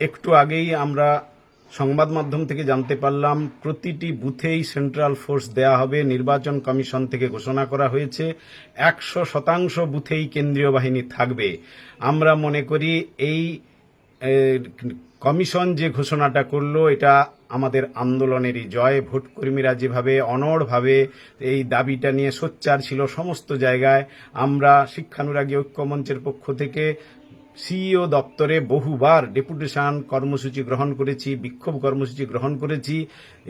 একটু আগেই আমরা সংবাদ মাধ্যম থেকে জানতে পারলাম, প্রতিটি বুথেই সেন্ট্রাল ফোর্স দেয়া হবে। নির্বাচন কমিশন থেকে ঘোষণা করা হয়েছে, একশো শতাংশ বুথেই কেন্দ্রীয় বাহিনী থাকবে। আমরা মনে করি এই কমিশন যে ঘোষণাটা করল, এটা আমাদের আন্দোলনেরই জয়। ভোটকর্মীরা যেভাবে অনড়ভাবে এই দাবিটা নিয়ে সোচ্চার ছিল সমস্ত জায়গায়, আমরা শিক্ষানুরাগী ঐক্যমঞ্চের পক্ষ থেকে সিইও দপ্তরে বহুবার ডেপুটেশন কর্মসূচি গ্রহণ করেছি, বিক্ষোভ কর্মসূচি গ্রহণ করেছি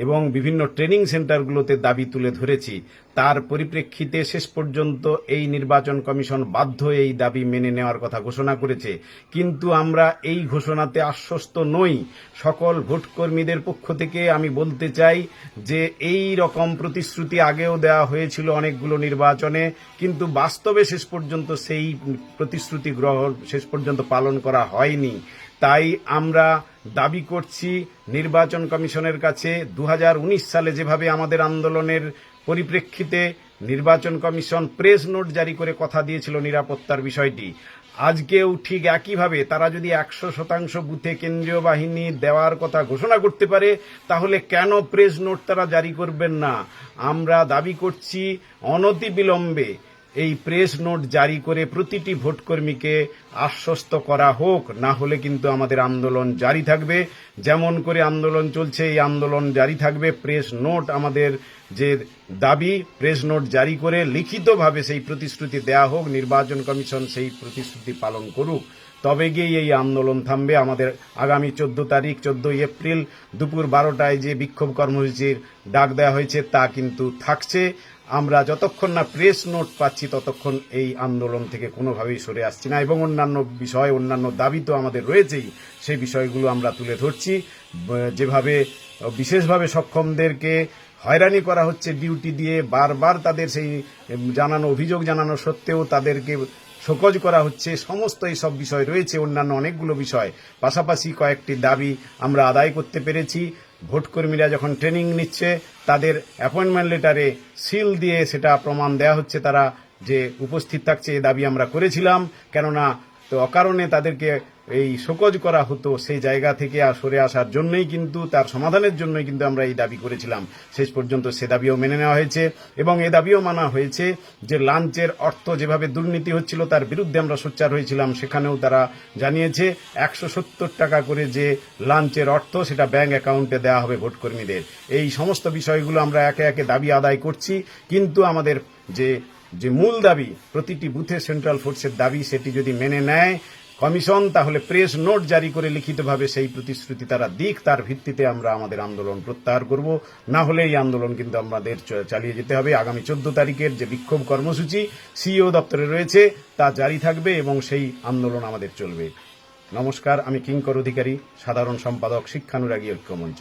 এবং বিভিন্ন ট্রেনিং সেন্টারগুলোতে দাবি তুলে ধরেছি। তার পরিপ্রেক্ষিতে শেষ পর্যন্ত এই নির্বাচন কমিশন বাধ্য এই দাবি মেনে নেওয়ার কথা ঘোষণা করেছে। কিন্তু আমরা এই ঘোষণাতে আশ্বস্ত নই। সকল ভোটকর্মীদের পক্ষ থেকে আমি বলতে চাই যে এই রকম প্রতিশ্রুতি আগেও দেওয়া হয়েছিল অনেকগুলো নির্বাচনে, কিন্তু বাস্তবে শেষ পর্যন্ত সেই প্রতিশ্রুতি গ্রহণ শেষ পর্যন্ত পালন করা হয়নি। তাই আমরা দাবি করছি, নির্বাচন কমিশনের কাছে দু হাজার উনিশ সালে যেভাবে আমাদের আন্দোলনের পরিপ্রেক্ষিতে নির্বাচন কমিশন প্রেস নোট জারি করে কথা দিয়েছিল নিরাপত্তার বিষয়টি, আজকেও ঠিক একইভাবে তারা যদি একশো শতাংশ বুথে কেন্দ্রীয় বাহিনী দেওয়ার কথা ঘোষণা করতে পারে, তাহলে কেন প্রেস নোট তারা জারি করবেন না? আমরা দাবি করছি অনতিবিলম্বে এই প্রেস নোট জারি করে প্রতিটি ভোটকর্মীকে আশ্বস্ত করা হোক, না হলে কিন্তু আমাদের আন্দোলন জারি থাকবে। যেমন করে আন্দোলন চলছে, এই আন্দোলন জারি থাকবে। প্রেস নোট আমাদের যে দাবি প্রেস নোট জারি করে লিখিতভাবে সেই প্রতিশ্রুতি দেয়া হোক, নির্বাচন কমিশন সেই প্রতিশ্রুতি পালন করুক। তবে গিয়ে এই আন্দোলন থামবে। আমাদের আগামী চোদ্দ তারিখ, চোদ্দই এপ্রিল দুপুর বারোটায় যে বিক্ষোভ কর্মসূচির ডাক দেওয়া হয়েছে তা কিন্তু থাকছে। আমরা যতক্ষণ না প্রেস নোট পাচ্ছি, ততক্ষণ এই আন্দোলন থেকে কোনোভাবেই সরে আসছি না। এবং অন্যান্য বিষয়, অন্যান্য দাবি তো আমাদের রয়েছেই, সেই বিষয়গুলো আমরা তুলে ধরছি। যেভাবে, বিশেষভাবে সক্ষমদেরকে হয়রানি করা হচ্ছে ডিউটি দিয়ে, বারবার তাদের সেই জানানো, অভিযোগ জানানো সত্ত্বেও তাদেরকে শোকজ করা হচ্ছে। সমস্ত এই সব বিষয় রয়েছে, অন্যান্য অনেকগুলো বিষয়। পাশাপাশি কয়েকটি দাবি আমরা আদায় করতে পেরেছি। ভোটকর্মীরা যখন ট্রেনিং নিচ্ছে, তাদের অ্যাপয়েন্টমেন্ট লেটারে সিল দিয়ে সেটা প্রমাণ দেয়া হচ্ছে তারা যে উপস্থিত থাকছে এই দাবি আমরা করেছিলাম। কেননা, তো অকারণে তাদেরকে এই শোকজ করা হতো সেই জায়গা থেকে সরে আসার জন্যই কিন্তু, তার সমাধানের জন্যই কিন্তু আমরা এই দাবি করেছিলাম। শেষ পর্যন্ত সে দাবিও মেনে নেওয়া হয়েছে এবং এ দাবিও মানা হয়েছে যে লাঞ্চের অর্থ যেভাবে দুর্নীতি হচ্ছিল তার বিরুদ্ধে আমরা সোচ্চার হয়েছিলাম। সেখানেও তারা জানিয়েছে একশো সত্তর টাকা করে যে লাঞ্চের অর্থ সেটা ব্যাংক অ্যাকাউন্টে দেওয়া হবে ভোটকর্মীদের। এই সমস্ত বিষয়গুলো আমরা একে একে দাবি আদায় করছি। কিন্তু আমাদের যে যে মূল দাবি, প্রতিটি বুথে সেন্ট্রাল ফোর্সের দাবি, সেটি যদি মেনে নেয় কমিশন তাহলে প্রেস নোট জারি করে লিখিতভাবে সেই প্রতিশ্রুতি তারা দিক, তার ভিত্তিতে আমরা আমাদের আন্দোলন প্রত্যাহার করব। না হলে এই আন্দোলন কিন্তু আমাদের চালিয়ে যেতে হবে। আগামী চোদ্দ তারিখের যে বিক্ষোভ কর্মসূচি, সিইও দপ্তরে রয়েছে, তা জারি থাকবে এবং সেই আন্দোলন আমাদের চলবে। নমস্কার, আমি কিঙ্কর অধিকারী, সাধারণ সম্পাদক, শিক্ষানুরাগী ঐক্যমঞ্চ।